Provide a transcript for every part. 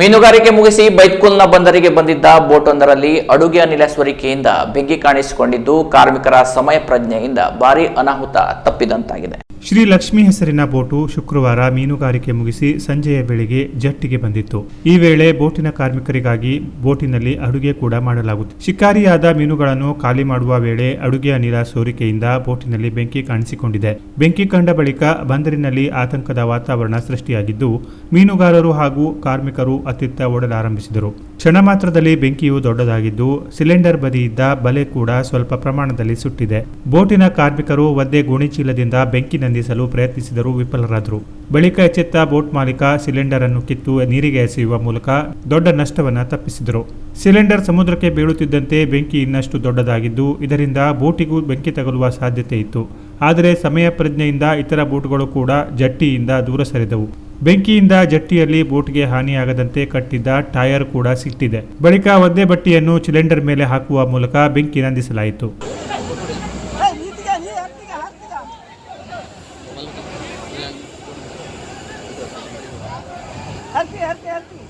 ಮೀನುಗಾರಿಕೆ ಮುಗಿಸಿ ಬೈತ್ಕುಲ್ನ ಬಂದರಿಗೆ ಬಂದಿದ್ದ ಬೋಟೊಂದರಲ್ಲಿ ಅಡುಗೆ ಅನಿಲ ಸೋರಿಕೆಯಿಂದ ಬೆಂಕಿ ಕಾಣಿಸಿಕೊಂಡಿದ್ದು ಕಾರ್ಮಿಕರ ಸಮಯ ಪ್ರಜ್ಞೆಯಿಂದ ಭಾರಿ ಅನಾಹುತ ತಪ್ಪಿದಂತಾಗಿದೆ. ಶ್ರೀ ಲಕ್ಷ್ಮಿ ಹೆಸರಿನ ಬೋಟು ಶುಕ್ರವಾರ ಮೀನುಗಾರಿಕೆ ಮುಗಿಸಿ ಸಂಜೆಯ ವೇಳೆಗೆ ಜಟ್ಟಿಗೆ ಬಂದಿತ್ತು. ಈ ವೇಳೆ ಬೋಟಿನ ಕಾರ್ಮಿಕರಿಗಾಗಿ ಬೋಟಿನಲ್ಲಿ ಅಡುಗೆ ಕೂಡ ಮಾಡಲಾಗುತ್ತಿತ್ತು. ಶಿಕಾರಿಯಾದ ಮೀನುಗಳನ್ನು ಖಾಲಿ ಮಾಡುವ ವೇಳೆ ಅಡುಗೆ ಅನಿಲ ಸೋರಿಕೆಯಿಂದ ಬೋಟಿನಲ್ಲಿ ಬೆಂಕಿ ಕಾಣಿಸಿಕೊಂಡಿದೆ. ಬೆಂಕಿ ಕಂಡ ಬಳಿಕ ಬಂದರಿನಲ್ಲಿ ಆತಂಕದ ವಾತಾವರಣ ಸೃಷ್ಟಿಯಾಗಿದ್ದು, ಮೀನುಗಾರರು ಹಾಗೂ ಕಾರ್ಮಿಕರು ಅತ್ತಿತ್ತ ಓಡಲಾರಂಭಿಸಿದರು. ಕ್ಷಣ ಮಾತ್ರದಲ್ಲಿ ಬೆಂಕಿಯು ದೊಡ್ಡದಾಗಿದ್ದು, ಸಿಲಿಂಡರ್ ಬದಿಯಿದ್ದ ಬಲೆ ಕೂಡ ಸ್ವಲ್ಪ ಪ್ರಮಾಣದಲ್ಲಿ ಸುಟ್ಟಿದೆ. ಬೋಟಿನ ಕಾರ್ಮಿಕರು ಒದ್ದೆ ಗೋಣಿಚೀಲದಿಂದ ಬೆಂಕಿ ನಂದಿಸಲು ಪ್ರಯತ್ನಿಸಿದರೂ ವಿಫಲರಾದರು. ಬಳಿಕ ಎಚ್ಚೆತ್ತ ಬೋಟ್ ಮಾಲೀಕ ಸಿಲಿಂಡರ್ ಅನ್ನು ಕಿತ್ತು ನೀರಿಗೆ ಎಸೆಯುವ ಮೂಲಕ ದೊಡ್ಡ ನಷ್ಟವನ್ನು ತಪ್ಪಿಸಿದರು. ಸಿಲಿಂಡರ್ ಸಮುದ್ರಕ್ಕೆ ಬೀಳುತ್ತಿದ್ದಂತೆ ಬೆಂಕಿ ಇನ್ನಷ್ಟು ದೊಡ್ಡದಾಗಿದ್ದು, ಇದರಿಂದ ಬೋಟಿಗೂ ಬೆಂಕಿ ತಗುಲುವ ಸಾಧ್ಯತೆ ಇತ್ತು. ಆದರೆ ಸಮಯ ಪ್ರಜ್ಞೆಯಿಂದ ಇತರ ಬೋಟ್ಗಳು ಕೂಡ ಜಟ್ಟಿಯಿಂದ ದೂರ ಸರಿದವು. ಬೆಂಕಿಯಿಂದ ಜಟ್ಟಿಯಲ್ಲಿ ಬೋಟ್ಗೆ ಹಾನಿಯಾಗದಂತೆ ಕಟ್ಟಿದ್ದ ಟೈರ್ ಕೂಡ ಸಿಟ್ಟಿದೆ. ಬಳಿಕ ಒದ್ದೆ ಬಟ್ಟಿಯನ್ನು ಸಿಲಿಂಡರ್ ಮೇಲೆ ಹಾಕುವ ಮೂಲಕ ಬೆಂಕಿ ನಂದಿಸಲಾಯಿತು. હરતી હરતી હરતી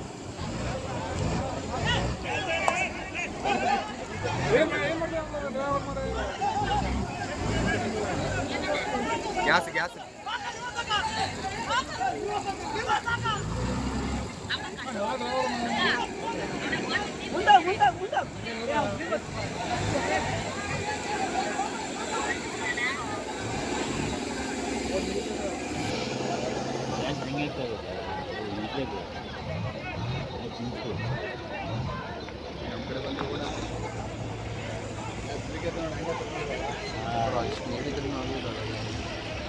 గ్యాస్ గ్యాస్ ఉందా ఉందా ఉందా